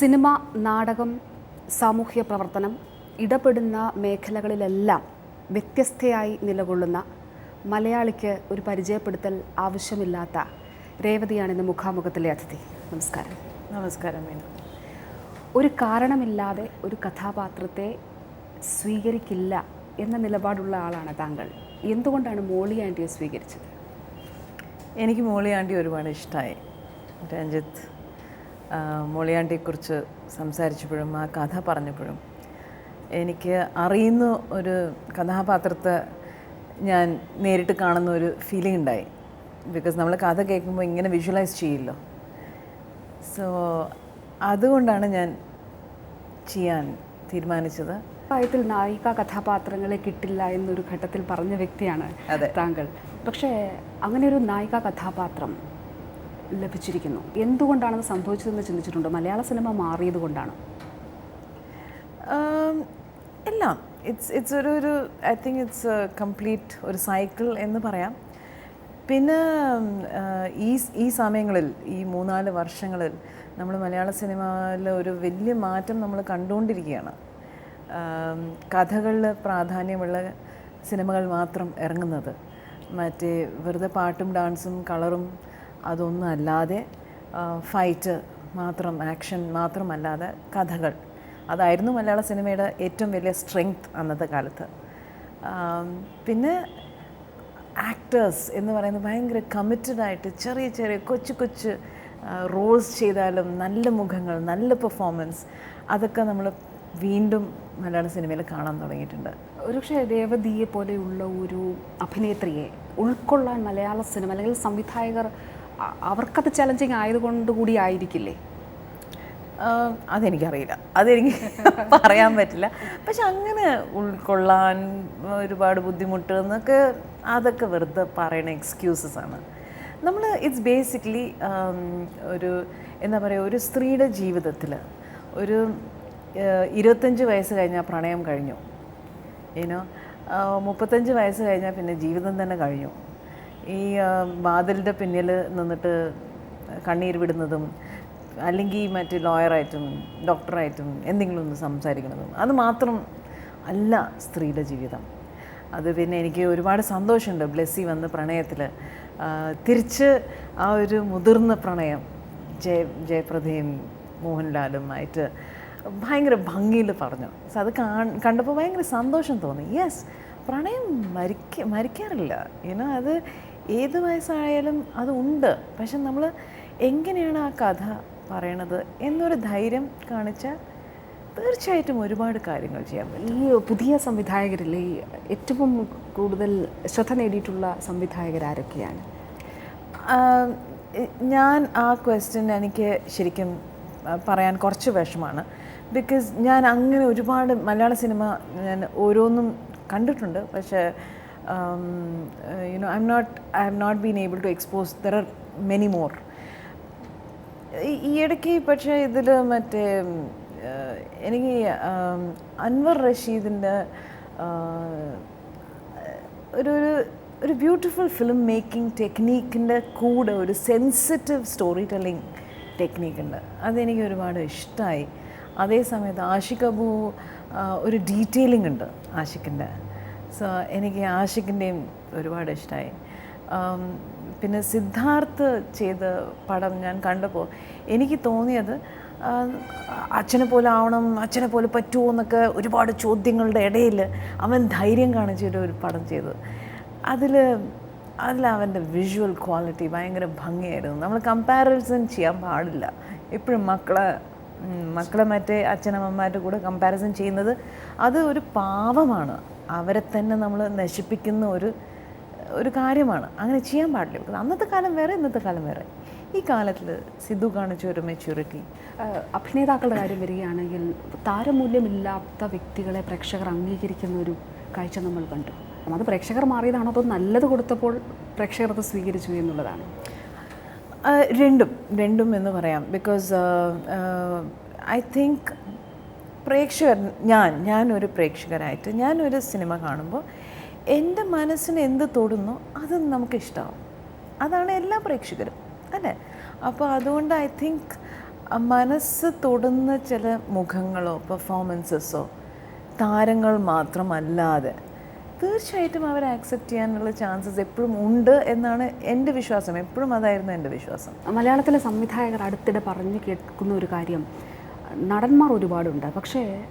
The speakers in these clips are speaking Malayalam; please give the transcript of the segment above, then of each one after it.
സിനിമ നാടകം സാമൂഹ്യ പ്രവർത്തനം ഇടപെടുന്ന മേഖലകളിലെല്ലാം വ്യത്യസ്തയായി നിലകൊള്ളുന്ന മലയാളിക്ക് ഒരു പരിചയപ്പെടുത്തൽ ആവശ്യമില്ലാത്ത രേവതിയാണ് ഇന്ന് മുഖാമുഖത്തിലെ അതിഥി. നമസ്കാരം. നമസ്കാരം മീന ഒരു കാരണമില്ലാതെ ഒരു കഥാപാത്രത്തെ സ്വീകരിക്കില്ല എന്ന നിലപാടുള്ള ആളാണ് താങ്കൾ. എന്തുകൊണ്ടാണ് മോളി ആന്റിയെ സ്വീകരിച്ചത്? എനിക്ക് മോളിയാണ്ടി ഒരുപാട് ഇഷ്ടമായി രഞ്ജിത്ത് മോളിയാണ്ടിയെക്കുറിച്ച് സംസാരിച്ചപ്പോഴും ആ കഥ പറഞ്ഞപ്പോഴും എനിക്ക് അറിയുന്ന ഒരു കഥാപാത്രത്തെ ഞാൻ നേരിട്ട് കാണുന്ന ഒരു ഫീലിംഗ് ഉണ്ടായി. ബിക്കോസ് നമ്മൾ കഥ കേൾക്കുമ്പോൾ ഇങ്ങനെ വിഷ്വലൈസ് ചെയ്യില്ലോ. സോ അതുകൊണ്ടാണ് ഞാൻ ചെയ്യാൻ തീരുമാനിച്ചത്. പ്രായത്തിൽ നായിക കഥാപാത്രങ്ങളെ കിട്ടില്ല എന്നൊരു ഘട്ടത്തിൽ പറഞ്ഞ വ്യക്തിയാണ് താങ്കൾ. പക്ഷേ അങ്ങനെ ഒരു നായിക കഥാപാത്രം ലഭിച്ചിരിക്കുന്നു. എന്തുകൊണ്ടാണത് സംഭവിച്ചതെന്ന് ചിന്തിച്ചിട്ടുണ്ട്? മലയാള സിനിമ മാറിയത് കൊണ്ടാണ്? എല്ലാം. ഇറ്റ്സ് ഇറ്റ്സ് ഒരു ഒരു ഐ തിങ്ക് ഇറ്റ്സ് കംപ്ലീറ്റ് ഒരു സൈക്കിൾ എന്ന് പറയാം. പിന്നെ ഈ ഈ സമയങ്ങളിൽ ഈ മൂന്നാൽ വർഷങ്ങളിൽ നമ്മൾ മലയാള സിനിമയിൽ ഒരു വലിയ മാറ്റം നമ്മൾ കണ്ടുകൊണ്ടിരിക്കുകയാണ്. കഥകളിൽ പ്രാധാന്യമുള്ള സിനിമകൾ മാത്രം ഇറങ്ങുന്നത്. മറ്റേ വെറുതെ പാട്ടും ഡാൻസും കളറും അതൊന്നും അല്ലാതെ ഫൈറ്റ് മാത്രം ആക്ഷൻ മാത്രമല്ലാതെ കഥകൾ. അതായിരുന്നു മലയാള സിനിമയുടെ ഏറ്റവും വലിയ സ്ട്രെങ്ത് അന്നത്തെ കാലത്ത്. പിന്നെ ആക്ടേഴ്സ് എന്ന് പറയുന്നത് ഭയങ്കര കമ്മിറ്റഡ് ആയിട്ട് ചെറിയ ചെറിയ കൊച്ചു കൊച്ചു റോൾസ് ചെയ്താലും നല്ല മുഖങ്ങൾ നല്ല പെർഫോമൻസ് അതൊക്കെ നമ്മൾ വീണ്ടും മലയാള സിനിമയിൽ കാണാൻ തുടങ്ങിയിട്ടുണ്ട്. ഒരുപക്ഷെ രേവതിയെ പോലെയുള്ള ഒരു അഭിനേത്രിയെ ഉൾക്കൊള്ളാൻ മലയാള സിനിമ അല്ലെങ്കിൽ സംവിധായകർ അവർക്കത് ചലഞ്ചിങ് ആയതുകൊണ്ട് കൂടി ആയിരിക്കില്ലേ? അതെനിക്കറിയില്ല. അതെനിക്ക് പറയാൻ പറ്റില്ല. പക്ഷെ അങ്ങനെ ഉൾക്കൊള്ളാൻ ഒരുപാട് ബുദ്ധിമുട്ട് എന്നൊക്കെ അതൊക്കെ വെറുതെ പറയണ എക്സ്ക്യൂസസ് ആണ്. നമ്മൾ ഇറ്റ്സ് ബേസിക്കലി ഒരു എന്താ പറയുക ഒരു സ്ത്രീയുടെ ജീവിതത്തിൽ ഒരു ഇരുപത്തഞ്ച് വയസ്സ് കഴിഞ്ഞാൽ പ്രണയം കഴിഞ്ഞു. ഏനോ മുപ്പത്തഞ്ച് വയസ്സ് കഴിഞ്ഞാൽ പിന്നെ ജീവിതം തന്നെ കഴിഞ്ഞു. ഈ വാതിലിന്റെ പിന്നിൽ നിന്നിട്ട് കണ്ണീർ വിടുന്നതും അല്ലെങ്കിൽ മറ്റ് ലോയറായിട്ടും ഡോക്ടറായിട്ടും എന്തെങ്കിലും ഒന്ന് സംസാരിക്കുന്നതും അത് മാത്രം അല്ല സ്ത്രീയുടെ ജീവിതം. അത് പിന്നെ എനിക്ക് ഒരുപാട് സന്തോഷമുണ്ട്. ബ്ലെസ്സി വന്ന് പ്രണയത്തിൽ തിരിച്ച് ആ ഒരു മുതിർന്ന പ്രണയം ജയ ജയപ്രദയും മോഹൻലാലും ആയിട്ട് ഭയങ്കര ഭംഗിയിൽ പറഞ്ഞു. സോ അത് കണ്ടപ്പോൾ ഭയങ്കര സന്തോഷം തോന്നി. യെസ് പ്രണയം മരിക്ക മരിക്കാറില്ല. ഇനോ അത് ഏത് വയസ്സായാലും അതുണ്ട് പക്ഷെ നമ്മൾ എങ്ങനെയാണ് ആ കഥ പറയണത് എന്നൊരു ധൈര്യം കാണിച്ച തീർച്ചയായിട്ടും ഒരുപാട് കാര്യങ്ങൾ ചെയ്യാൻ പറ്റും. ഈ പുതിയ സംവിധായകരിലെ ഏറ്റവും കൂടുതൽ ശ്രദ്ധ നേടിയിട്ടുള്ള സംവിധായകർ ആരൊക്കെയാണ്? ഞാൻ ആ ക്വസ്റ്റ്യൻ എനിക്ക് ശരിക്കും പറയാൻ കുറച്ച് വിഷമാണ് ബിക്കോസ് ഞാൻ അങ്ങനെ ഒരുപാട് മലയാള സിനിമ ഞാൻ ഓരോന്നും കണ്ടിട്ടുണ്ട്. പക്ഷേ you know I'm not I have not been able to expose there are many more ഈ ഇടയ്ക്ക് പക്ഷേ ഇതിൽ മറ്റേ എനിക്ക് അൻവർ റഷീദിന്റെ ഒരു ഒരു ഒരു ബ്യൂട്ടിഫുൾ ഫിലിം മേക്കിംഗ് ടെക്നീക്കിന്റെ കൂടെ ഒരു സെൻസിറ്റീവ് സ്റ്റോറി ടെല്ലിംഗ് ടെക്നീക്കുണ്ട് അതെനിക്ക് ഒരുപാട് ഇഷ്ടമായി അതേസമയത്ത് ആഷിഖ് അബു ഒരു ഡീറ്റെയിലിംഗ് ഉണ്ട് ആഷിഖിന്റെ സോ എനിക്ക് ആഷിഖിന്റെയും ഒരുപാട് ഇഷ്ടമായി പിന്നെ സിദ്ധാർത്ഥ് ചെയ്ത പടം ഞാൻ കണ്ടപ്പോൾ എനിക്ക് തോന്നിയത് അച്ഛനെ പോലെ ആവണം അച്ഛനെ പോലെ പറ്റുമോ എന്നൊക്കെ ഒരുപാട് ചോദ്യങ്ങളുടെ ഇടയിൽ അവൻ ധൈര്യം കാണിച്ചൊരു ഒരു പടം ചെയ്തു. അതിൽ അതിൽ അവന്റെ വിഷ്വൽ ക്വാളിറ്റി ഭയങ്കര ഭംഗിയായിരുന്നു. നമ്മൾ കമ്പാരിസൺ ചെയ്യാൻ പാടില്ല. എപ്പോഴും മക്കളെ മക്കളെ മറ്റേ അച്ഛനമ്മമാരുടെ കൂടെ കമ്പാരിസൺ ചെയ്യുന്നത് അത് ഒരു പാവമാണ്. അവരെ തന്നെ നമ്മൾ നശിപ്പിക്കുന്ന ഒരു ഒരു കാര്യമാണ്. അങ്ങനെ ചെയ്യാൻ പാടില്ല. അന്നത്തെ കാലം വേറെ ഇന്നത്തെ കാലം വേറെ. ഈ കാലത്തിൽ സിദ്ധു കാണിച്ച ഒരു മെച്യൂരിറ്റി അഭിനേതാക്കളുടെ കാര്യം വരികയാണെങ്കിൽ താരമൂല്യമില്ലാത്ത വ്യക്തികളെ പ്രേക്ഷകർ അംഗീകരിക്കുന്ന ഒരു കാഴ്ച നമ്മൾ കണ്ടു. അത് പ്രേക്ഷകർ മാറിയതാണോ? അതോ നല്ലത് കൊടുത്തപ്പോൾ പ്രേക്ഷകർ അത് സ്വീകരിച്ചു എന്നുള്ളതാണ്? രണ്ടും രണ്ടും എന്ന് പറയാം. ബിക്കോസ് ഐ തിങ്ക് പ്രേക്ഷകർ ഞാൻ ഞാനൊരു പ്രേക്ഷകരായിട്ട് ഞാനൊരു സിനിമ കാണുമ്പോൾ എന്റെ മനസ്സിന് എന്ത് തൊടുന്നു അത് നമുക്ക് ഇഷ്ടമാവും അതാണ് എല്ലാ പ്രേക്ഷകരും അല്ലേ? അപ്പോൾ അതുകൊണ്ട് ഐ തിങ്ക് മനസ്സ് തൊടുന്ന ചില മുഖങ്ങളോ പെർഫോമൻസസോ താരങ്ങൾ മാത്രമല്ലാതെ തീർച്ചയായിട്ടും അവരെ ആക്സെപ്റ്റ് ചെയ്യാനുള്ള ചാൻസസ് എപ്പോഴും ഉണ്ട് എന്നാണ് എന്റെ വിശ്വാസം. എപ്പോഴും അതായിരുന്നു എന്റെ വിശ്വാസം. മലയാളത്തിലെ സംവിധായകർ അടുത്തിടെ പറഞ്ഞു കേൾക്കുന്ന ഒരു കാര്യം നടന്മാർ ഒരുപാടുണ്ട്. പക്ഷേ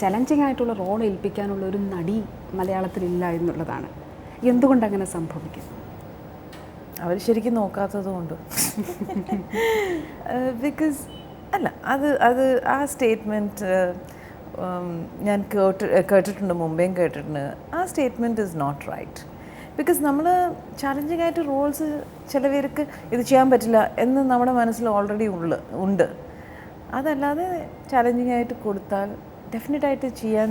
ചലഞ്ചിങ് ആയിട്ടുള്ള റോൾ ഏൽപ്പിക്കാനുള്ള ഒരു നടി മലയാളത്തിലില്ല എന്നുള്ളതാണ്. എന്തുകൊണ്ട് അങ്ങനെ സംഭവിക്കുന്നു അവർ ശരിക്കും നോക്കാത്തത് കൊണ്ട്. ബിക്കോസ് അല്ല അത് അത് ആ സ്റ്റേറ്റ്മെന്റ് ഞാൻ കേട്ട് കേട്ടിട്ടുണ്ട് മുമ്പേയും കേട്ടിട്ടുണ്ട്. ആ statement is not right because നമ്മൾ ചലഞ്ചിങ് ആയിട്ട് റോൾസ് ചില പേർക്ക് ഇത് ചെയ്യാൻ പറ്റില്ല എന്ന് നമ്മുടെ മനസ്സിൽ ഓൾറെഡി ഉള്ള ഉണ്ട്. അതല്ലാതെ ചലഞ്ചിങ് ആയിട്ട് കൊടുത്താൽ ഡെഫിനറ്റായിട്ട് ചെയ്യാൻ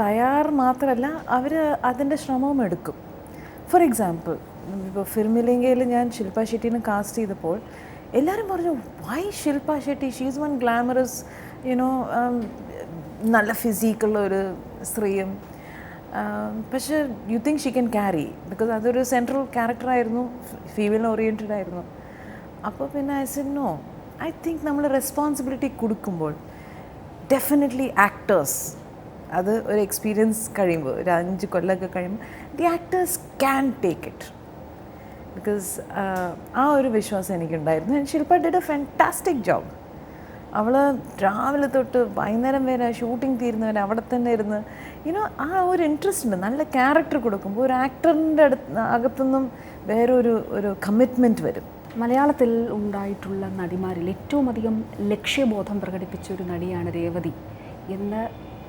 തയ്യാർ മാത്രമല്ല അവർ അതിന്റെ ശ്രമവും എടുക്കും. ഫോർ എക്സാമ്പിൾ ഇപ്പോൾ ഫിർമിലിംഗയിൽ ഞാൻ ശില്പ ഷെട്ടീനെ കാസ്റ്റ് ചെയ്തപ്പോൾ എല്ലാവരും പറഞ്ഞു why Shilpa Shetty? She's one glamorous you know നല്ല ഫിസിക്കുള്ള ഒരു സ്ത്രീയും. പക്ഷെ you think she can carry because അതൊരു സെൻട്രൽ ക്യാരക്ടറായിരുന്നു ഫീമെയിൽ ഓറിയന്റഡ് ആയിരുന്നു. അപ്പോൾ പിന്നെ I said no I think നമ്മൾ റെസ്പോൺസിബിലിറ്റി കൊടുക്കുമ്പോൾ ഡെഫിനറ്റ്ലി ആക്ടേഴ്സ് അത് ഒരു എക്സ്പീരിയൻസ് കഴിയുമ്പോൾ ഒരു അഞ്ച് കൊല്ലമൊക്കെ കഴിയുമ്പോൾ the actors can take it because ആ ഒരു വിശ്വാസം എനിക്കുണ്ടായിരുന്നു. And Shilpa did a fantastic job അവൾ രാവിലെ തൊട്ട് വൈകുന്നേരം വരെ ഷൂട്ടിംഗ് തീരുന്നവരെ അവിടെ തന്നെ ഇരുന്ന് യുനോ ആ ഒരു ഇൻട്രസ്റ്റ് ഉണ്ട്. നല്ല ക്യാരക്ടർ കൊടുക്കുമ്പോൾ ഒരു ആക്ടറിന്റെ അടുത്ത് അകത്തുനിന്നും വേറൊരു ഒരു കമ്മിറ്റ്മെന്റ് വരും. മലയാളത്തിൽ ഉണ്ടായിട്ടുള്ള നടിമാരിൽ ഏറ്റവും അധികം ലക്ഷ്യബോധം പ്രകടിപ്പിച്ച ഒരു നടിയാണ് രേവതി എന്ന്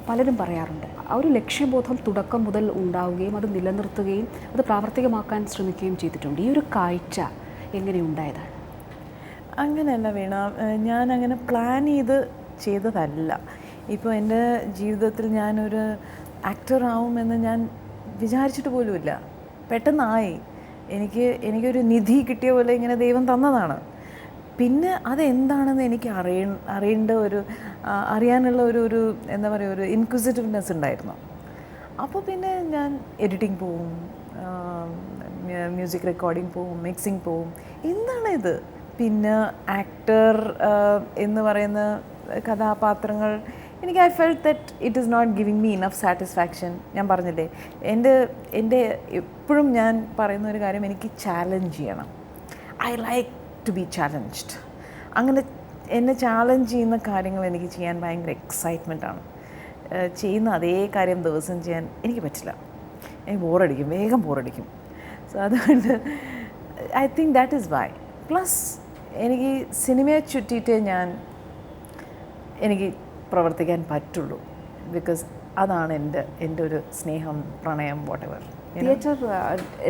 പലരും പറയാറുണ്ട്. ആ ഒരു ലക്ഷ്യബോധം തുടക്കം മുതൽ ഉണ്ടാവുകയും അത് നിലനിർത്തുകയും അത് പ്രാവർത്തികമാക്കാൻ ശ്രമിക്കുകയും ചെയ്തിട്ടുണ്ട്. ഈ ഒരു കാഴ്ച എങ്ങനെയുണ്ടായതാണ് അങ്ങനെയല്ല വീണ. ഞാൻ അങ്ങനെ പ്ലാൻ ചെയ്ത് ചെയ്തതല്ല. ഇപ്പോൾ എന്റെ ജീവിതത്തിൽ ഞാനൊരു ആക്ടർ ആവുമെന്ന് ഞാൻ വിചാരിച്ചിട്ട് പോലുമില്ല. പെട്ടെന്നായി. എനിക്ക് എനിക്കൊരു നിധി കിട്ടിയ പോലെ ഇങ്ങനെ ദൈവം തന്നതാണ്. പിന്നെ അതെന്താണെന്ന് എനിക്ക് അറിയ അറിയേണ്ട ഒരു അറിയാനുള്ള ഒരു ഒരു എന്താ പറയുക ഒരു ഇൻക്വിസിറ്റീവ്നെസ് ഉണ്ടായിരുന്നു. അപ്പോൾ പിന്നെ ഞാൻ എഡിറ്റിംഗ് പോവും മ്യൂസിക് റെക്കോർഡിംഗ് പോവും മിക്സിംഗ് പോവും. ഇത്? പിന്നെ ആക്ടർ എന്ന് പറയുന്ന കഥാപാത്രങ്ങൾ എനിക്ക് I felt that it is not giving me enough satisfaction ഞാൻ പറഞ്ഞില്ലേ എന്റെ എന്റെ എപ്പോഴും ഞാൻ പറയുന്ന ഒരു കാര്യം എനിക്ക് ചാലഞ്ച് ചെയ്യണം. I like to be challenged അങ്ങനെ എന്നെ ചാലഞ്ച് ചെയ്യുന്ന കാര്യങ്ങൾ എനിക്ക് ചെയ്യാൻ ഭയങ്കര എക്സൈറ്റ്മെന്റ് ആണ്. ചെയ്യുന്ന അതേ കാര്യം ദിവസം ചെയ്യാൻ എനിക്ക് പറ്റില്ല. എനിക്ക് ബോറടിക്കും വേഗം ബോറടിക്കും സോ അതുകൊണ്ട് I think that is why plus എനിക്ക് സിനിമയെ ചുറ്റിയിട്ടേ ഞാൻ എനിക്ക് പ്രവർത്തിക്കാൻ പറ്റുള്ളൂ. ബിക്കോസ് അതാണ് എന്റെ എന്റെ ഒരു സ്നേഹം പ്രണയം വാട്ട് എവർ തിയേറ്റർ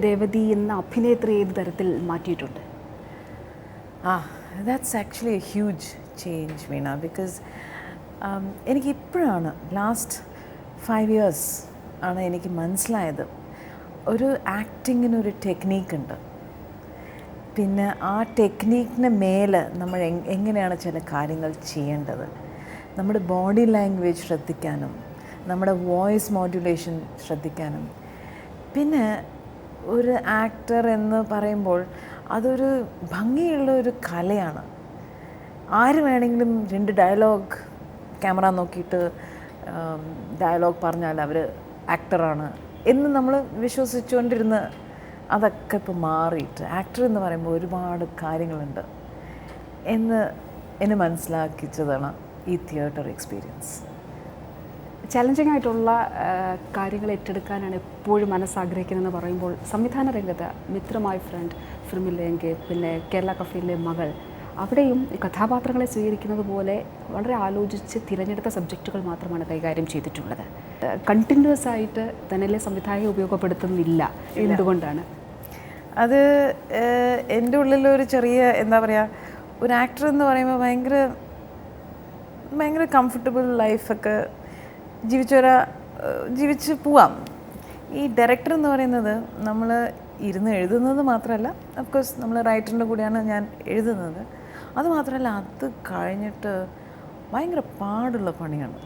രേവതി എന്ന അഭിനേത്രി ഏത് തരത്തിൽ മാറ്റിയിട്ടുണ്ട്? ആ that's actually a huge change Veena because എനിക്ക് ഇപ്പോഴാണ് ലാസ്റ്റ് ഫൈവ് ഇയേഴ്സ് ആണ് എനിക്ക് മനസ്സിലായത്. ഒരു ആക്ടിങ്ങിനൊരു ടെക്നീക്ക് ഉണ്ട്. പിന്നെ ആ ടെക്നീക്കിന് മേലെ നമ്മൾ എങ്ങനെയാണ് ചില കാര്യങ്ങൾ ചെയ്യേണ്ടത്? നമ്മുടെ ബോഡി ലാംഗ്വേജ് ശ്രദ്ധിക്കാനും നമ്മുടെ വോയിസ് മോഡുലേഷൻ ശ്രദ്ധിക്കാനും. പിന്നെ ഒരു ആക്ടർ എന്ന് പറയുമ്പോൾ അതൊരു ഭംഗിയുള്ള ഒരു കലയാണ്. ആര് വേണമെങ്കിലും രണ്ട് ഡയലോഗ് ക്യാമറ നോക്കിയിട്ട് ഡയലോഗ് പറഞ്ഞാൽ അവർ ആക്ടറാണ് എന്ന് നമ്മൾ വിശ്വസിച്ചുകൊണ്ടിരുന്ന അതൊക്കെ ഇപ്പോൾ മാറിയിട്ട് ആക്ടർ എന്ന് പറയുമ്പോൾ ഒരുപാട് കാര്യങ്ങളുണ്ട് എന്ന് എന്നെ മനസ്സിലാക്കിച്ചതാണ്. ഈ തിയേറ്റർ എക്സ്പീരിയൻസ്? ചലഞ്ചിങ് ആയിട്ടുള്ള കാര്യങ്ങൾ ഏറ്റെടുക്കാനാണ് എപ്പോഴും മനസ്സാഗ്രഹിക്കുന്നതെന്ന് പറയുമ്പോൾ സംവിധാന രംഗത്ത് മിത്രമായ ഫ്രണ്ട് ഫിർമില്ലെങ്കിൽ പിന്നെ കേരള കഫയിലെ മകൾ അവിടെയും കഥാപാത്രങ്ങളെ സ്വീകരിക്കുന്നത് പോലെ വളരെ ആലോചിച്ച് തിരഞ്ഞെടുത്ത സബ്ജക്റ്റുകൾ മാത്രമാണ് കൈകാര്യം ചെയ്തിട്ടുള്ളത്. കണ്ടിന്യൂസ് ആയിട്ട് തന്നിലെ സംവിധായകം ഉപയോഗപ്പെടുത്തുന്നില്ല എന്തുകൊണ്ടാണ്? അത് എന്റെ ഉള്ളിലൊരു ചെറിയ എന്താ പറയുക ഒരു ആക്ടർ എന്ന് പറയുമ്പോൾ ഭയങ്കര ഭയങ്കര കംഫർട്ടബിൾ ലൈഫൊക്കെ ജീവിച്ചൊരാ ജീവിച്ച് പോവാം. ഈ ഡയറക്ടർ എന്ന് പറയുന്നത് നമ്മൾ ഇരുന്ന് എഴുതുന്നത് മാത്രമല്ല അഫ്കോഴ്സ് നമ്മൾ റൈറ്ററിന്റെ കൂടെയാണ് ഞാൻ എഴുതുന്നത്. അതുമാത്രമല്ല അത് കഴിഞ്ഞിട്ട് ഭയങ്കര പാടുള്ള പണിയാണ്.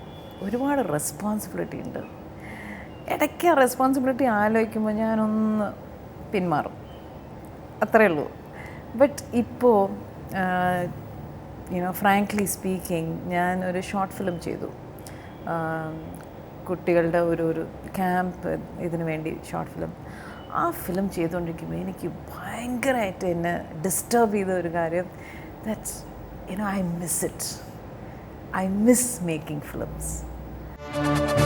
ഒരുപാട് റെസ്പോൺസിബിലിറ്റി ഉണ്ട്. ഇടയ്ക്ക് ആ റെസ്പോൺസിബിലിറ്റി ആലോചിക്കുമ്പോൾ ഞാനൊന്ന് പിന്മാറും. അത്രയേ ഉള്ളൂ. ബട്ട് ഇപ്പോൾ യുനോ ഫ്രാങ്ക്ലി സ്പീക്കിംഗ് ഞാൻ ഒരു ഷോർട്ട് ഫിലിം ചെയ്തു. കുട്ടികളുടെ ഒരു ഒരു ക്യാമ്പ് ഇതിനു വേണ്ടി ഷോർട്ട് ഫിലിം ആ ഫിലിം ചെയ്തുകൊണ്ടിരിക്കുമ്പോൾ എനിക്ക് ഭയങ്കരമായിട്ട് എന്നെ ഡിസ്റ്റർബ് ചെയ്ത ഒരു കാര്യം that's you know I miss it I miss making films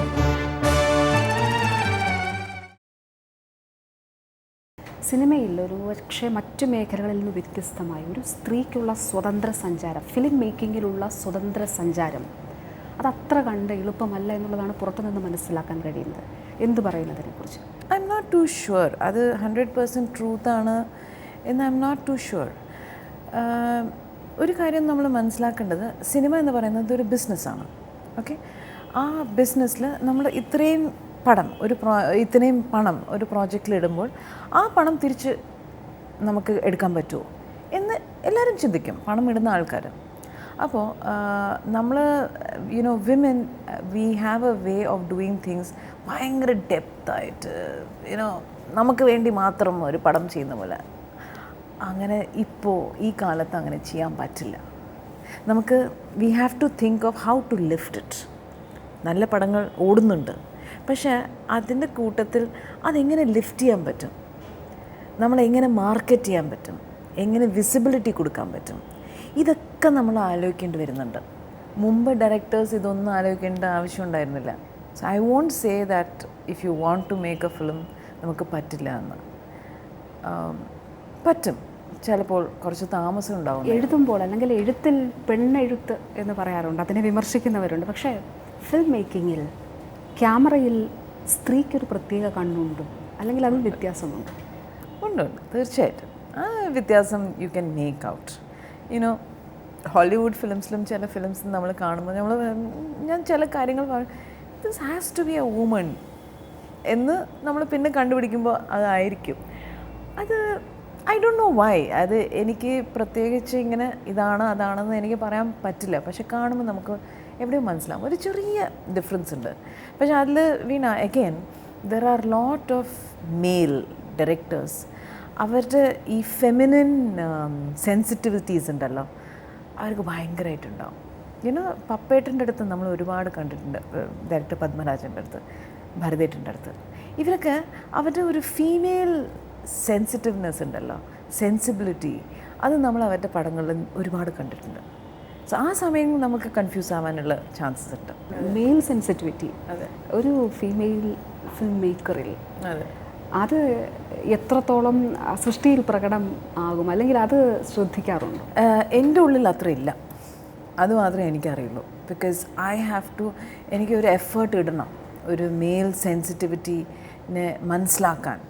സിനിമയിൽ ഒരു പക്ഷേ മറ്റു മേഖലകളിൽ നിന്ന് വ്യത്യസ്തമായി ഒരു സ്ത്രീക്കുള്ള സ്വതന്ത്ര സഞ്ചാരം ഫിലിം മേക്കിങ്ങിലുള്ള സ്വതന്ത്ര സഞ്ചാരം അത് അത്ര കണ്ട് എളുപ്പമല്ല എന്നുള്ളതാണ് പുറത്തുനിന്ന് മനസ്സിലാക്കാൻ കഴിയുന്നത്. എന്ത് പറയുന്നതിനെക്കുറിച്ച് I'm not too sure അത് ഹൺഡ്രഡ് പേഴ്സന്റ് ആണ് എന്ന് I'm not too sure ഒരു കാര്യം നമ്മൾ മനസ്സിലാക്കേണ്ടത് സിനിമ എന്ന് പറയുന്നത് ഒരു ബിസിനസ്സാണ് ഓക്കെ ആ ബിസിനസ്സിൽ നമ്മൾ ഇത്രയും പണം ഒരു പ്രോ ഇത്രയും പണം ഒരു പ്രോജക്റ്റിൽ ഇടുമ്പോൾ ആ പണം തിരിച്ച് നമുക്ക് എടുക്കാൻ പറ്റുമോ എന്ന് എല്ലാവരും ചിന്തിക്കും പണം ഇടുന്ന ആൾക്കാർ. അപ്പോൾ നമ്മൾ you know women we have a way of doing things ഭയങ്കര ഡെപ്തായിട്ട് യുനോ നമുക്ക് വേണ്ടി മാത്രം ഒരു പടം ചെയ്യുന്ന പോലെ. അങ്ങനെ ഇപ്പോൾ ഈ കാലത്ത് അങ്ങനെ ചെയ്യാൻ പറ്റില്ല. നമുക്ക് we have to think of how to lift it നല്ല പടങ്ങൾ ഓടുന്നുണ്ട്. പക്ഷേ അതിന്റെ കൂട്ടത്തിൽ അതെങ്ങനെ ലിഫ്റ്റ് ചെയ്യാൻ പറ്റും? നമ്മളെങ്ങനെ മാർക്കറ്റ് ചെയ്യാൻ പറ്റും? എങ്ങനെ വിസിബിലിറ്റി കൊടുക്കാൻ പറ്റും? ഇതൊക്കെ നമ്മൾ ആലോചിക്കേണ്ടി വരുന്നുണ്ട്. മുമ്പ് ഡയറക്ടേഴ്സ് ഇതൊന്നും ആലോചിക്കേണ്ട ആവശ്യം ഉണ്ടായിരുന്നില്ല. So I won't say that if you want to make a film നമുക്ക് പറ്റില്ല എന്ന്. പറ്റും. ചിലപ്പോൾ കുറച്ച് താമസം ഉണ്ടാവും എഴുതുമ്പോൾ അല്ലെങ്കിൽ എഴുത്തിൽ പെണ്ണെഴുത്ത് എന്ന് പറയാറുണ്ട്. അതിനെ വിമർശിക്കുന്നവരുണ്ട്. പക്ഷേ ഫിലിം മേക്കിങ്ങിൽ ക്യാമറയിൽ സ്ത്രീക്കൊരു പ്രത്യേക കണ്ണുണ്ട്. അല്ലെങ്കിൽ അതിൽ വ്യത്യാസമുണ്ട്. ഉണ്ട് ഉണ്ട്. തീർച്ചയായിട്ടും. ആ വ്യത്യാസം you can make out you know Hollywood ഫിലിംസിലും ചില ഫിലിംസും നമ്മൾ കാണുമ്പോൾ നമ്മൾ ഞാൻ ചില കാര്യങ്ങൾ this has to be a woman എന്ന് നമ്മൾ പിന്നെ കണ്ടുപിടിക്കുമ്പോൾ അതായിരിക്കും. അത് ഐ ഡോണ്ട് നോ വൈ അത് എനിക്ക് പ്രത്യേകിച്ച് ഇങ്ങനെ ഇതാണ് അതാണെന്ന് എനിക്ക് പറയാൻ പറ്റില്ല. പക്ഷെ കാണുമ്പോൾ നമുക്ക് എവിടെയും മനസ്സിലാവും. ഒരു ചെറിയ ഡിഫറൻസ് ഉണ്ട്. പക്ഷെ അതിൽ Veena again there are lot of male directors അവരുടെ ഈ ഫെമിനിൻ സെൻസിറ്റിവിറ്റീസ് ഉണ്ടല്ലോ അവർക്ക് ഭയങ്കരമായിട്ടുണ്ടാവും ഇങ്ങനെ പപ്പേട്ടന്റെ അടുത്ത് നമ്മൾ ഒരുപാട് കണ്ടിട്ടുണ്ട് ഡയറക്ടർ പത്മരാജന്റെ അടുത്ത് ഭരതേട്ടന്റെ അടുത്ത്. ഇവരൊക്കെ അവരുടെ ഒരു ഫീമെയിൽ സെൻസിറ്റീവ്നെസ് ഉണ്ടല്ലോ സെൻസിബിലിറ്റി അത് നമ്മൾ അവരുടെ പടങ്ങളിൽ ഒരുപാട് കണ്ടിട്ടുണ്ട്. സോ ആ സമയം നമുക്ക് കൺഫ്യൂസ് ആവാനുള്ള ചാൻസസ് ഉണ്ട്. മെയിൽ സെൻസിറ്റിവിറ്റി ഒരു ഫീമെയിൽ ഫിലിം മേക്കറിൽ അതെ എത്രത്തോളം സൃഷ്ടിയിൽ പ്രകടം ആകും? അല്ലെങ്കിൽ അത് ശ്രദ്ധിക്കാറുണ്ട്? എന്റെ ഉള്ളിൽ അത്ര ഇല്ല. അത് മാത്രമേ എനിക്കറിയുള്ളൂ. ബിക്കോസ് ഐ ഹാവ് ടു എനിക്ക് ഒരു എഫേർട്ട് ഇടണം. ഒരു മെയിൽ സെൻസിറ്റിവിറ്റിനെ മനസ്സിലാക്കാൻ.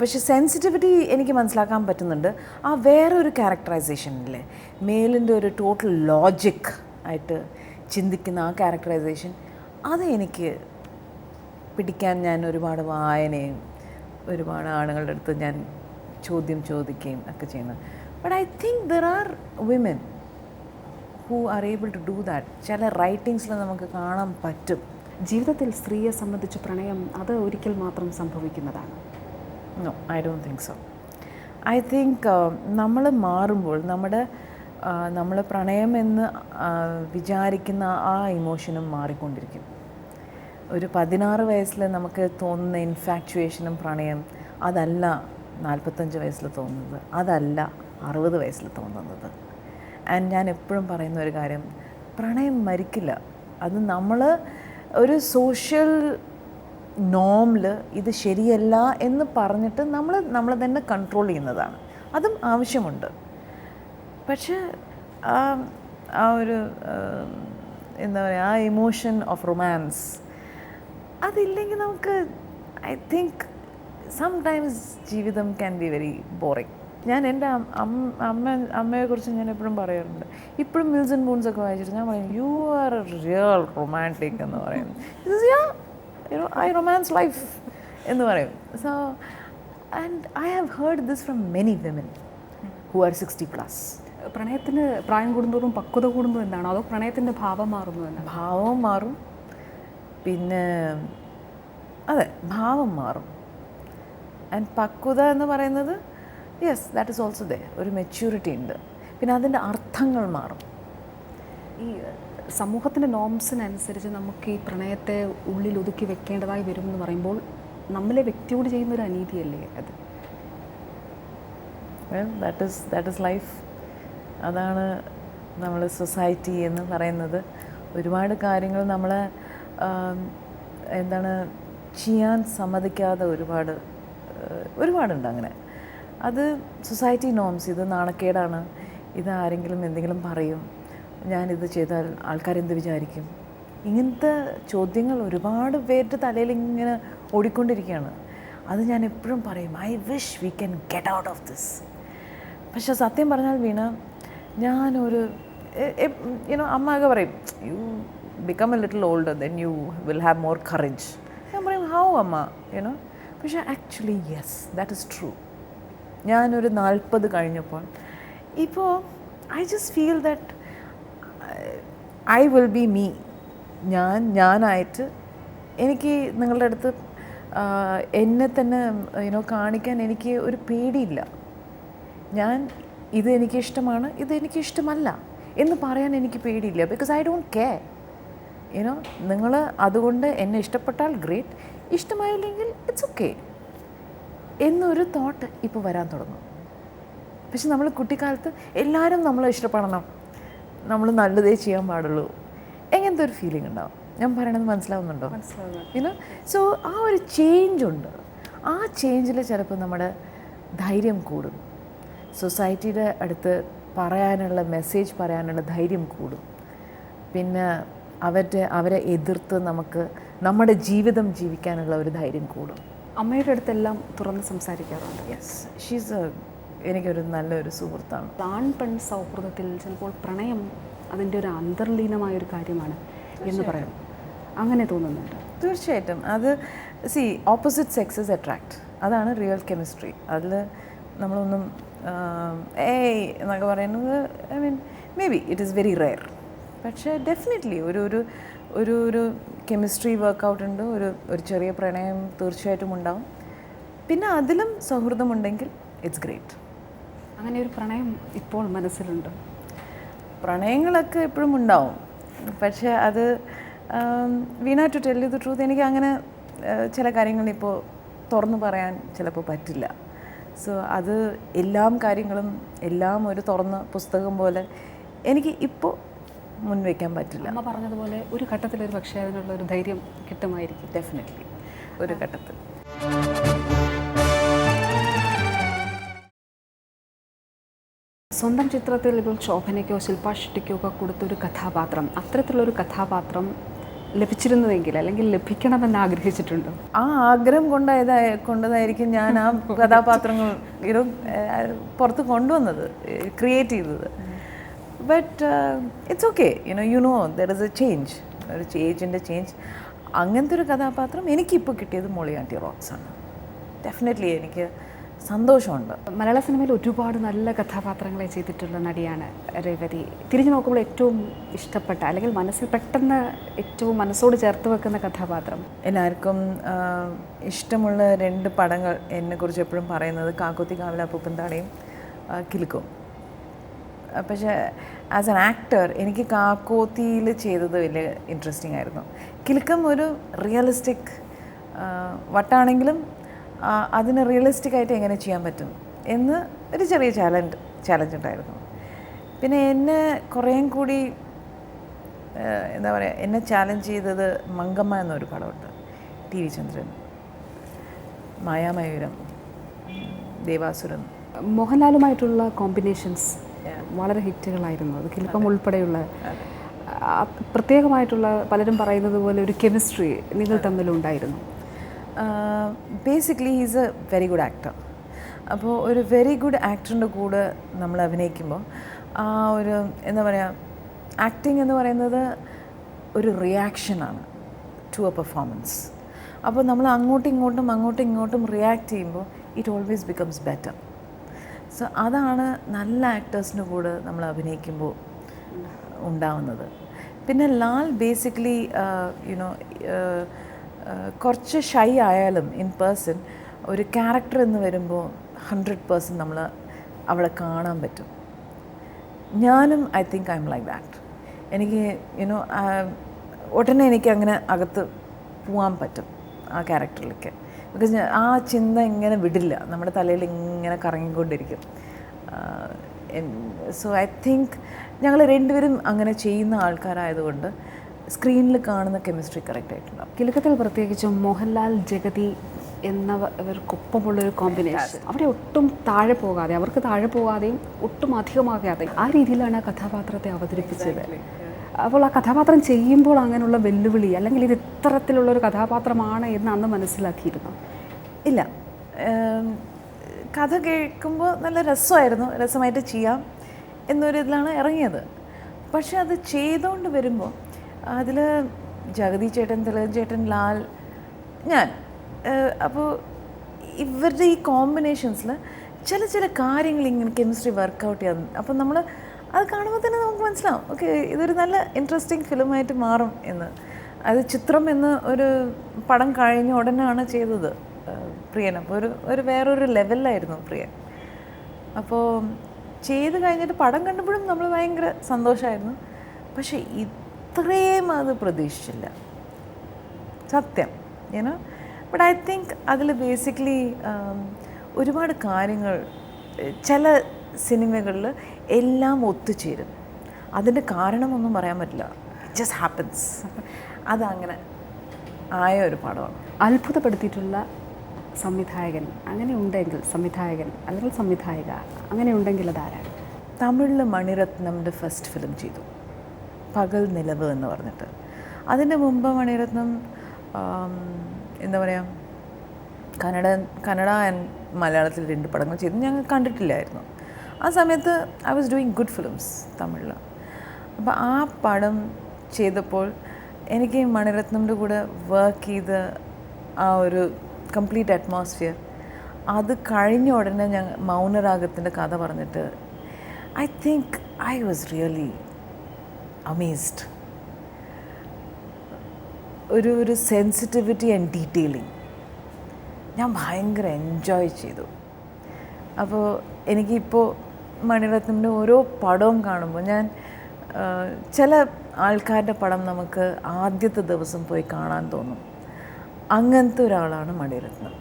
പക്ഷെ സെൻസിറ്റിവിറ്റി എനിക്ക് മനസ്സിലാക്കാൻ പറ്റുന്നുണ്ട്. ആ വേറെ ഒരു ക്യാരക്ടറൈസേഷനില്ലേ മെയിലിന്റെ ഒരു ടോട്ടൽ ലോജിക് ആയിട്ട് ചിന്തിക്കുന്ന ആ ക്യാരക്ടറൈസേഷൻ അത് എനിക്ക് പിടിക്കാൻ ഞാൻ ഒരുപാട് വായനയും ഒരുപാട് ആളുകളുടെ അടുത്ത് ഞാൻ ചോദ്യം ചോദിക്കുകയും ഒക്കെ ചെയ്യുന്നത്. But I think there are women who are able to do that ചില റൈറ്റിങ്സിൽ നമുക്ക് കാണാൻ പറ്റും. ജീവിതത്തിൽ സ്ത്രീയെ സംബന്ധിച്ച് പ്രണയം അത് ഒരിക്കൽ മാത്രം സംഭവിക്കുന്നതാണ്. No I don't think so I think നമ്മൾ മാറുമ്പോൾ നമ്മുടെ നമ്മൾ പ്രണയമെന്ന് വിചാരിക്കുന്ന ആ ഇമോഷനും മാറിക്കൊണ്ടിരിക്കും. ഒരു പതിനാറ് വയസ്സിൽ നമുക്ക് തോന്നുന്ന ഇൻഫാക്ച്വേഷനും പ്രണയം അതല്ല നാൽപ്പത്തഞ്ച് വയസ്സിൽ തോന്നുന്നത് അതല്ല അറുപത് വയസ്സിൽ തോന്നുന്നത്. ആൻഡ് ഞാൻ എപ്പോഴും പറയുന്ന ഒരു കാര്യം പ്രണയം മരിക്കില്ല. അത് നമ്മൾ ഒരു സോഷ്യൽ നോമിൽ ഇത് ശരിയല്ല എന്ന് പറഞ്ഞിട്ട് നമ്മൾ നമ്മൾ തന്നെ കൺട്രോൾ ചെയ്യുന്നതാണ്. അതും ആവശ്യമുണ്ട്. പക്ഷേ ആ ഒരു എന്താ പറയുക ആ ഇമോഷൻ ഓഫ് റൊമാൻസ് അതില്ലെങ്കിൽ നമുക്ക് ഐ തിങ്ക് സംടൈംസ് ജീവിതം ക്യാൻ ബി വെരി ബോറിങ് ഞാൻ എന്റെ അമ്മ അമ്മ അമ്മയെക്കുറിച്ച് ഞാൻ എപ്പോഴും പറയാറുണ്ട്. ഇപ്പോഴും മിൽസ് ആൻഡ് മൂൺസ് ഒക്കെ വായിച്ചിട്ട് ഞാൻ പറയും യു ആർ റിയൽ റൊമാന്റിക് എന്ന് പറയും. യുനോ ഐ റൊമാൻസ് ലൈഫ് എന്ന് പറയും. So and I have heard this from many women who are sixty plus പ്രണയത്തിന് പ്രായം കൂടുന്തോറും പക്വത കൂടുന്നു എന്നാണോ? അതോ പ്രണയത്തിന്റെ ഭാവം മാറുന്നു എന്നാണ്? ഭാവം മാറും. പിന്നെ അതെ ഭാവം മാറും. ആൻഡ് പക്വത എന്ന് പറയുന്നത് യെസ് ദാറ്റ് ഈസ് ഓൾസോ ദേ ഒരു മെച്യൂരിറ്റി ഉണ്ട്. പിന്നെ അതിന്റെ അർത്ഥങ്ങൾ മാറും. ഈ സമൂഹത്തിന്റെ നോംസിനനുസരിച്ച് നമുക്ക് ഈ പ്രണയത്തെ ഉള്ളിൽ ഒതുക്കി വെക്കേണ്ടതായി വരും എന്ന് പറയുമ്പോൾ നമ്മളെ വ്യക്തിയോട് ചെയ്യുന്ന ഒരു അനീതിയല്ലേ അത്? That is that is life അതാണ് നമ്മൾ സൊസൈറ്റി എന്ന് പറയുന്നത്. ഒരുപാട് കാര്യങ്ങൾ നമ്മളെ എന്താണ് ചെയ്യാൻ സമ്മതിക്കാതെ ഒരുപാട് ഒരുപാടുണ്ട് അങ്ങനെ. അത് സൊസൈറ്റി നോംസ് ഇത് നാണക്കേടാണ്. ഇത് ആരെങ്കിലും എന്തെങ്കിലും പറയും. ഞാനിത് ചെയ്താൽ ആൾക്കാരെന്ത് വിചാരിക്കും? ഇങ്ങനത്തെ ചോദ്യങ്ങൾ ഒരുപാട് പേരുടെ തലയിൽ ഇങ്ങനെ ഓടിക്കൊണ്ടിരിക്കുകയാണ്. അത് ഞാൻ എപ്പോഴും പറയും I wish we can get out of this പക്ഷെ സത്യം പറഞ്ഞാൽ വീണ ഞാനൊരു യുനോ അമ്മ ഒക്കെ പറയും you become a little older then you will have more courage ഞാൻ പറയും ഹൗ അമ്മ? യുനോ പക്ഷെ actually yes that is true ഞാനൊരു നാൽപ്പത് കഴിഞ്ഞപ്പോൾ ഇപ്പോൾ I just feel that I will be me. ഞാൻ ഞാനായിട്ട് എനിക്ക് നിങ്ങളുടെ അടുത്ത് എന്നെ തന്നെ യുനോ കാണിക്കാൻ എനിക്ക് ഒരു പേടിയില്ല. ഞാൻ ഇത് എനിക്ക് ഇഷ്ടമാണ് ഇത് എനിക്ക് ഇഷ്ടമല്ല എന്ന് പറയാൻ എനിക്ക് പേടിയില്ല. Because I don't care you know നിങ്ങൾ അതുകൊണ്ട് എന്നെ ഇഷ്ടപ്പെട്ടാൽ ഗ്രേറ്റ് ഇഷ്ടമായില്ലെങ്കിൽ ഇറ്റ്സ് ഓക്കെ എന്നൊരു തോട്ട് ഇപ്പോൾ വരാൻ തുടങ്ങും. പക്ഷെ നമ്മൾ കുട്ടിക്കാലത്ത് എല്ലാവരും നമ്മളെ ഇഷ്ടപ്പെടണം. നമ്മൾ നല്ലതേ ചെയ്യാൻ പാടുള്ളൂ. എങ്ങനത്തെ ഒരു ഫീലിംഗ് ഉണ്ടാവും? ഞാൻ പറയണത് മനസ്സിലാവുന്നുണ്ടോ? യുനോ സോ ആ ഒരു ചേഞ്ച് ഉണ്ട്. ആ ചേഞ്ചിൽ ചിലപ്പോൾ നമ്മുടെ ധൈര്യം കൂടും. സൊസൈറ്റിയുടെ അടുത്ത് പറയാനുള്ള മെസ്സേജ് പറയാനുള്ള ധൈര്യം കൂടും. പിന്നെ അവരുടെ അവരെ എതിർത്ത് നമുക്ക് നമ്മുടെ ജീവിതം ജീവിക്കാനുള്ള ഒരു ധൈര്യം കൂടും. അമ്മയുടെ അടുത്തെല്ലാം തുറന്ന് സംസാരിക്കാറുണ്ട്. യെസ് ഷീസ് എനിക്കൊരു നല്ലൊരു സുഹൃത്താണ്. ആൺ പെൺ സൗഹൃദത്തിൽ ചിലപ്പോൾ പ്രണയം അതിന്റെ ഒരു അന്തർലീനമായ ഒരു കാര്യമാണ് എന്ന് പറയാം. അങ്ങനെ തോന്നുന്നുണ്ട്. തീർച്ചയായിട്ടും. അത് സി ഓപ്പോസിറ്റ് സെക്സസ് അട്രാക്ട് അതാണ് റിയൽ കെമിസ്ട്രി അതിൽ നമ്മളൊന്നും ഏയ് എന്നൊക്കെ പറയുന്നത് I mean maybe it is very rare പക്ഷേ ഡെഫിനറ്റ്ലി ഒരു ഒരു ഒരു ഒരു കെമിസ്ട്രി വർക്കൗട്ട് ഉണ്ട്. ഒരു ഒരു ചെറിയ പ്രണയം തീർച്ചയായിട്ടും ഉണ്ടാവും. പിന്നെ അതിലും സൗഹൃദമുണ്ടെങ്കിൽ ഇറ്റ്സ് ഗ്രേറ്റ് അങ്ങനെ ഒരു പ്രണയം ഇപ്പോൾ മനസ്സിലുണ്ട്. പ്രണയങ്ങളൊക്കെ എപ്പോഴും ഉണ്ടാവും. പക്ഷേ അത് Veena to tell you the truth എനിക്ക് അങ്ങനെ ചില കാര്യങ്ങൾ ഇപ്പോൾ തുറന്നു പറയാൻ ചിലപ്പോൾ പറ്റില്ല. സോ അത് എല്ലാം കാര്യങ്ങളും എല്ലാം ഒരു തുറന്ന പുസ്തകം പോലെ എനിക്ക് ഇപ്പോൾ മുൻവയ്ക്കാൻ പറ്റില്ല. അമ്മ പറഞ്ഞതുപോലെ ഒരു ഘട്ടത്തിൽ ഒരു പക്ഷേ അതിനുള്ള ഒരു ധൈര്യം കിട്ടുമായിരിക്കും. ഡെഫിനറ്റ്ലി ഒരു ഘട്ടത്തിൽ. സ്വന്തം ചിത്രത്തിൽ ഇപ്പോൾ ശോഭനയ്ക്കോ ശില്പ ഷെട്ടിക്കോ ഒക്കെ കൊടുത്തൊരു കഥാപാത്രം. അത്തരത്തിലുള്ളൊരു കഥാപാത്രം ലഭിച്ചിരുന്നുവെങ്കിൽ അല്ലെങ്കിൽ ലഭിക്കണമെന്ന് ആഗ്രഹിച്ചിട്ടുണ്ട്? ആ ആഗ്രഹം കൊണ്ടായതായ കൊണ്ടതായിരിക്കും ഞാൻ ആ കഥാപാത്രങ്ങൾ ഇത് പുറത്ത് കൊണ്ടുവന്നത് ക്രിയേറ്റ് ചെയ്തത്. But it's okay you know you know there is a change ഒരു ഏജിന്റെ ചേഞ്ച് അങ്ങനത്തെ ഒരു കഥാപാത്രം എനിക്കിപ്പോൾ കിട്ടിയത് മോളിയാണ്ടി റോക്സാണ് ഡെഫിനറ്റ്ലി എനിക്ക് സന്തോഷമുണ്ട്. മലയാള സിനിമയിൽ ഒരുപാട് നല്ല കഥാപാത്രങ്ങളെ ചെയ്തിട്ടുള്ള നടിയാണ് രേവതി. തിരിഞ്ഞു നോക്കുമ്പോൾ ഏറ്റവും ഇഷ്ടപ്പെട്ട അല്ലെങ്കിൽ മനസ്സിൽ പെട്ടെന്ന് ഏറ്റവും മനസ്സോട് ചേർത്ത് വെക്കുന്ന കഥാപാത്രം? എല്ലാവർക്കും ഇഷ്ടമുള്ള രണ്ട് പടങ്ങൾ എന്നെക്കുറിച്ച് എപ്പോഴും പറയുന്നത് കാക്കുത്തി കാവില പൂപ്പന്താടയും കിലുക്കും. പക്ഷേ ആസ് എൻ ആക്ടർ എനിക്ക് കാക്കോത്തിയിൽ ചെയ്തത് വലിയ ഇൻട്രസ്റ്റിംഗ് ആയിരുന്നു. കിലുക്കം ഒരു റിയലിസ്റ്റിക് വട്ടാണെങ്കിലും അതിന് റിയലിസ്റ്റിക് ആയിട്ട് എങ്ങനെ ചെയ്യാൻ പറ്റും എന്ന് ഒരു ചെറിയ ചാലഞ്ച് ചാലഞ്ച് ഉണ്ടായിരുന്നു. പിന്നെ എന്നെ കുറേയും കൂടി എന്താ പറയുക എന്നെ ചാലഞ്ച് ചെയ്തത് മങ്കമ്മ എന്നൊരു പടമുണ്ട്. T V Chandran Mayamayooram Devasuram. മോഹൻലാലുമായിട്ടുള്ള combinations വളരെ ഹിറ്റുകളായിരുന്നു. അത് കിൽപ്പം ഉൾപ്പെടെയുള്ള പ്രത്യേകമായിട്ടുള്ള പലരും പറയുന്നത് പോലെ ഒരു കെമിസ്ട്രി നിങ്ങൾ തമ്മിലുണ്ടായിരുന്നു. Basically he's a very good actor അപ്പോൾ ഒരു വെരി ഗുഡ് ആക്ടറിന്റെ കൂടെ നമ്മൾ അഭിനയിക്കുമ്പോൾ ആ ഒരു എന്താ പറയുക ആക്ടിങ് എന്ന് പറയുന്നത് ഒരു റിയാക്ഷനാണ് ടു എ പെർഫോമൻസ് അപ്പോൾ നമ്മൾ അങ്ങോട്ടും ഇങ്ങോട്ടും അങ്ങോട്ടും ഇങ്ങോട്ടും റിയാക്ട് ചെയ്യുമ്പോൾ it always becomes better so അതാണ് നല്ല ആക്ടേഴ്സിന്റെ കൂടെ നമ്മൾ അഭിനയിക്കുമ്പോൾ ഉണ്ടാവുന്നത്. പിന്നെ ലാൽ ബേസിക്കലി യുനോ കുറച്ച് ഷൈ ആയാലും ഇൻ പേഴ്സൺ ഒരു ക്യാരക്ടർ എന്ന് വരുമ്പോൾ ഹൺഡ്രഡ് പേഴ്സന്റ് നമ്മൾ അവളെ കാണാൻ പറ്റും. ഞാനും I think I'm like that എനിക്ക് യുനോ ഉടനെ എനിക്ക് അങ്ങനെ അകത്ത് പോകാൻ പറ്റും ആ ക്യാരക്ടറിലേക്ക് ബിക്കോസ് ആ ചിന്ത ഇങ്ങനെ വിടില്ല. നമ്മുടെ തലയിൽ ഇങ്ങനെ കറങ്ങിക്കൊണ്ടിരിക്കും. സോ ഐ തിങ്ക് ഞങ്ങൾ രണ്ടുപേരും അങ്ങനെ ചെയ്യുന്ന ആൾക്കാരായതുകൊണ്ട് സ്ക്രീനിൽ കാണുന്ന കെമിസ്ട്രി കറക്റ്റ് ആയിട്ടുണ്ടാവും. കിലുക്കത്തിൽ പ്രത്യേകിച്ചും മോഹൻലാൽ ജഗതി എന്നവർക്കൊപ്പമുള്ളൊരു കോമ്പിനേഷൻ അവിടെ ഒട്ടും താഴെ പോകാതെ അവർക്ക് താഴെ പോകാതെയും ഒട്ടും അധികമാകാതെ ആ രീതിയിലാണ് ആ കഥാപാത്രത്തെ അവതരിപ്പിച്ചത്. അപ്പോൾ ആ കഥാപാത്രം ചെയ്യുമ്പോൾ അങ്ങനെയുള്ള വെല്ലുവിളി അല്ലെങ്കിൽ ഇത് ഇത്തരത്തിലുള്ള ഒരു കഥാപാത്രമാണ് എന്ന് അന്ന് മനസ്സിലാക്കിയിരുന്നു? ഇല്ല. കഥ കേൾക്കുമ്പോൾ നല്ല രസമായിരുന്നു രസമായിട്ട് ചെയ്യാം എന്നൊരു ഇതിലാണ് ഇറങ്ങിയത്. പക്ഷെ അത് ചെയ്തുകൊണ്ട് വരുമ്പോൾ അതിൽ ജഗതി ചേട്ടൻ തിലകൻ ചേട്ടൻ ലാൽ ഞാൻ. അപ്പോൾ ഇവരുടെ ഈ കോമ്പിനേഷൻസിൽ ചില ചില കാര്യങ്ങൾ ഇങ്ങനെ കെമിസ്ട്രി വർക്കൗട്ട് ചെയ്യാൻ അപ്പം നമ്മൾ അത് കാണുമ്പോൾ തന്നെ നമുക്ക് മനസ്സിലാവും. ഓക്കെ ഇതൊരു നല്ല ഇൻട്രസ്റ്റിംഗ് ഫിലിമായിട്ട് മാറും എന്ന്. അത് ചിത്രം എന്ന ഒരു പടം കഴിഞ്ഞ ഉടനെയാണ് ചെയ്തത് പ്രിയൻ. അപ്പോൾ ഒരു ഒരു വേറൊരു ലെവലിലായിരുന്നു പ്രിയൻ. അപ്പോൾ ചെയ്ത് കഴിഞ്ഞിട്ട് പടം കണ്ടപ്പോഴും നമ്മൾ ഭയങ്കര സന്തോഷമായിരുന്നു പക്ഷേ ഇത്രയും അത് പ്രതീക്ഷിച്ചില്ല. സത്യം. You know but I think അതിൽ ബേസിക്കലി ഒരുപാട് കാര്യങ്ങൾ ചില സിനിമകളിൽ എല്ലാം ഒത്തുചേരും. അതിന്റെ കാരണമൊന്നും പറയാൻ പറ്റില്ല. ജസ്റ്റ് ഹാപ്പൻസ് അതങ്ങനെ ആയ ഒരു പടമാണ്. അത്ഭുതപ്പെടുത്തിയിട്ടുള്ള സംവിധായകൻ അങ്ങനെ ഉണ്ടെങ്കിൽ സംവിധായകൻ അല്ലെങ്കിൽ സംവിധായിക അങ്ങനെ ഉണ്ടെങ്കിൽ അതാരാണ്? തമിഴിൽ മണിരത്നമിന്റെ ഫസ്റ്റ് ഫിലിം ചെയ്തു. പകൽ നിലവ് എന്ന് പറഞ്ഞിട്ട്. അതിന്റെ മുമ്പ് മണിരത്നം എന്താ പറയുക കന്നഡ കന്നഡ ആൻഡ് മലയാളത്തിൽ രണ്ട് പടങ്ങൾ ചെയ്തു. ഞങ്ങൾ കണ്ടിട്ടില്ലായിരുന്നു. ആ സമയത്ത് I was doing good films തമിഴിൽ അപ്പോൾ ആ പടം ചെയ്തപ്പോൾ എനിക്ക് മണിരത്നമിന്റെ കൂടെ വർക്ക് ചെയ്ത് ആ ഒരു കംപ്ലീറ്റ് അറ്റ്മോസ്ഫിയർ അത് കഴിഞ്ഞ ഉടനെ ഞങ്ങൾ മൗനരാഗത്തിന്റെ കഥ പറഞ്ഞിട്ട് I think I was really amazed ഒരു ഒരു സെൻസിറ്റിവിറ്റി ആൻഡ് ഡീറ്റെയിലിംഗ് ഞാൻ ഭയങ്കര എൻജോയ് ചെയ്തു. അപ്പോൾ എനിക്കിപ്പോൾ മണിരത്നത്തിന്റെ ഓരോ പടവും കാണുമ്പോൾ ഞാൻ ചില ആൾക്കാരുടെ പടം നമുക്ക് ആദ്യത്തെ ദിവസം പോയി കാണാൻ തോന്നും. അങ്ങനത്തെ ഒരാളാണ് മണിരത്നം.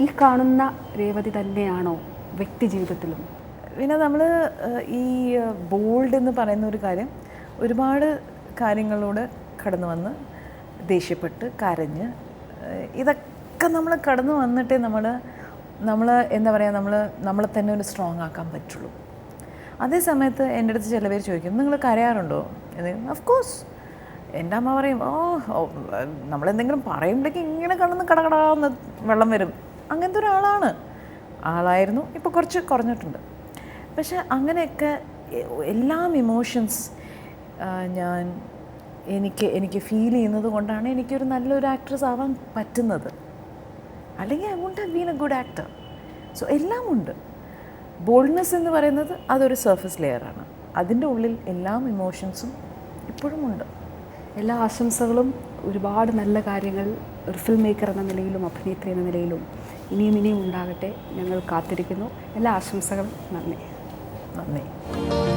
ഈ കാണുന്ന രേവതി തന്നെയാണോ വ്യക്തി ജീവിതത്തിലും? പിന്നെ നമ്മൾ ഈ ബോൾഡ് എന്ന് പറയുന്ന ഒരു കാര്യം ഒരുപാട് കാര്യങ്ങളിലൂടെ കടന്നു വന്ന് ദേഷ്യപ്പെട്ട് കരഞ്ഞ് ഇതൊക്കെ നമ്മൾ കടന്നു വന്നിട്ടേ നമ്മൾ നമ്മൾ എന്താ പറയുക നമ്മൾ നമ്മളെ തന്നെ ഒരു സ്ട്രോങ് ആക്കാൻ പറ്റുള്ളൂ. അതേ സമയത്ത് എന്റെ അടുത്ത് ചില പേര് ചോദിക്കും നിങ്ങൾ കരയാറുണ്ടോ? ഓഫ് കോഴ്സ് എന്റെ അമ്മ പറയും ഓ നമ്മളെന്തെങ്കിലും പറയുമ്പോഴേക്കും ഇങ്ങനെ കടന്ന് കടകടാന്ന് വെള്ളം വരും. അങ്ങനത്തെ ഒരാളാണ്. ആളായിരുന്നു. ഇപ്പോൾ കുറച്ച് കുറഞ്ഞിട്ടുണ്ട്. പക്ഷേ അങ്ങനെയൊക്കെ എല്ലാം ഇമോഷൻസ് ഞാൻ എനിക്ക് എനിക്ക് ഫീൽ ചെയ്യുന്നത് കൊണ്ടാണ് എനിക്കൊരു നല്ലൊരു ആക്ട്രസ് ആവാൻ പറ്റുന്നത്. അല്ലെങ്കിൽ I won't have been a good actor so എല്ലാം ഉണ്ട്. ബോൾഡ്നെസ് എന്ന് പറയുന്നത് അതൊരു സർഫസ് ലെയറാണ് അതിന്റെ ഉള്ളിൽ എല്ലാ ഇമോഷൻസും ഇപ്പോഴും ഉണ്ട്. എല്ലാ ആശംസകളും ഒരുപാട് നല്ല കാര്യങ്ങൾ ഒരു ഫിൽം മേക്കർ എന്ന നിലയിലും അഭിനേത്രി എന്ന നിലയിലും ഇനിയും ഇനിയും ഉണ്ടാകട്ടെ. ഞങ്ങൾ കാത്തിരിക്കുന്നു. എല്ലാ ആശംസകളും. നന്ദി. നന്ദി.